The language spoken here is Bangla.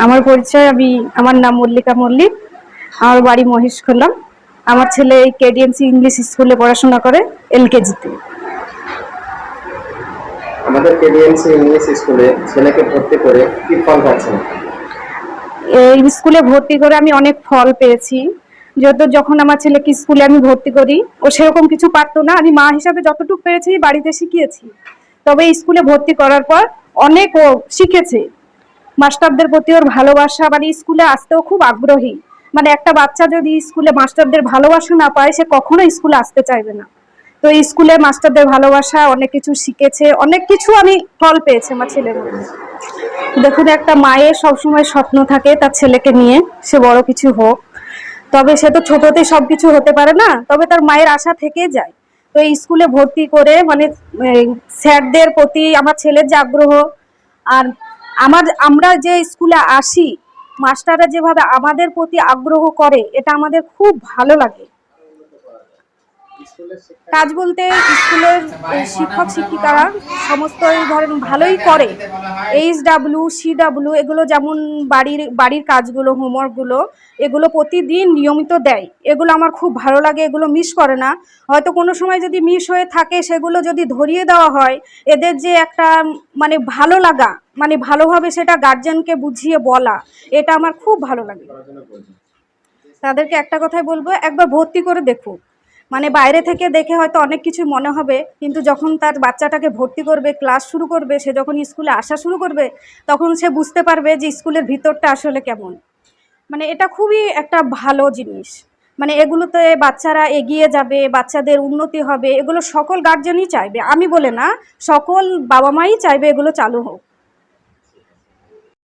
আমার পরিচয় আমি আমার নাম মল্লিকা মল্লিক। আমার বাড়ি মহেশ মহেশখোলা। আমার ছেলে এই কেডিএমসি ইংলিশ স্কুলে পড়াশোনা করে এলকেজিতে আমাদের কেডিএমসি ইংলিশ স্কুলে ছেলেকে ভর্তি করে কি ফল পাচ্ছেন এই স্কুলে ভর্তি করে আমি অনেক ফল পেয়েছি। যেহেতু যখন আমার ছেলেকে স্কুলে আমি ভর্তি করি ও সেরকম কিছু পারতো না। আমি মা হিসাবে যতটুকু পেরেছি বাড়িতে শিখিয়েছি। তবে স্কুলে ভর্তি করার পর অনেক ও শিখেছে। মাস্টারদের প্রতি ওর ভালোবাসা মানে স্কুলে আসতেও খুব আগ্রহী। মানে একটা বাচ্চা যদি স্কুলে মাস্টারদের ভালোবাসা না পায়, সে কখনো স্কুলে আসতে চাইবে না। তো স্কুলে মাস্টারদের ভালোবাসা অনেক কিছু শিখেছে, অনেক কিছু আমি ফল পেয়েছি আমার ছেলের দেখুন, একটা মায়ের সবসময় স্বপ্ন থাকে তার ছেলেকে নিয়ে, সে বড় কিছু হোক। তবে সে তো ছোটতে সব কিছু হতে পারে না, তবে তার মায়ের আশা থেকে যায়। তো স্কুলে ভর্তি করে মানে স্যারদের প্রতি আমার ছেলের যে আগ্রহ, আর আমার, আমরা যে স্কুলে আসি, মাস্টাররা যেভাবে আমাদের প্রতি আগ্রহ করে, এটা আমাদের খুব ভালো লাগে। কাজ বলতে স্কুলের শিক্ষক, শিক্ষিকারা সমস্ত ধরেন ভালোই করে। এইচ ডাব্লিউ সি ডাব্লিউ এগুলো যেমন বাড়ির বাড়ির কাজগুলো হোমওয়ার্কগুলো এগুলো প্রতিদিন নিয়মিত দেয়। এগুলো আমার খুব ভালো লাগে, এগুলো মিস করে না। হয়তো কোনো সময় যদি মিস হয়ে থাকে, সেগুলো যদি ধরিয়ে দেওয়া হয়, এদের যে একটা মানে ভালো লাগা মানে ভালোভাবে সেটা গার্জেনকে বুঝিয়ে বলা, এটা আমার খুব ভালো লাগে। তাদেরকে একটা কথাই বলব, একবার ভর্তি করে দেখুক মানে বাইরে থেকে দেখে হয়তো অনেক কিছু মনে হবে, কিন্তু যখন তার বাচ্চাটাকে ভর্তি করবে, ক্লাস শুরু করবে, সে যখন স্কুলে আসা শুরু করবে, তখন সে বুঝতে পারবে যে স্কুলের ভিতরটা আসলে কেমন। মানে এটা খুবই একটা ভালো জিনিস। মানে এগুলোতে বাচ্চারা এগিয়ে যাবে, বাচ্চাদের উন্নতি হবে, এগুলো সকল গার্জেনই চাইবে। আমি বলে না, সকল বাবা মাই চাইবে এগুলো চালু হোক।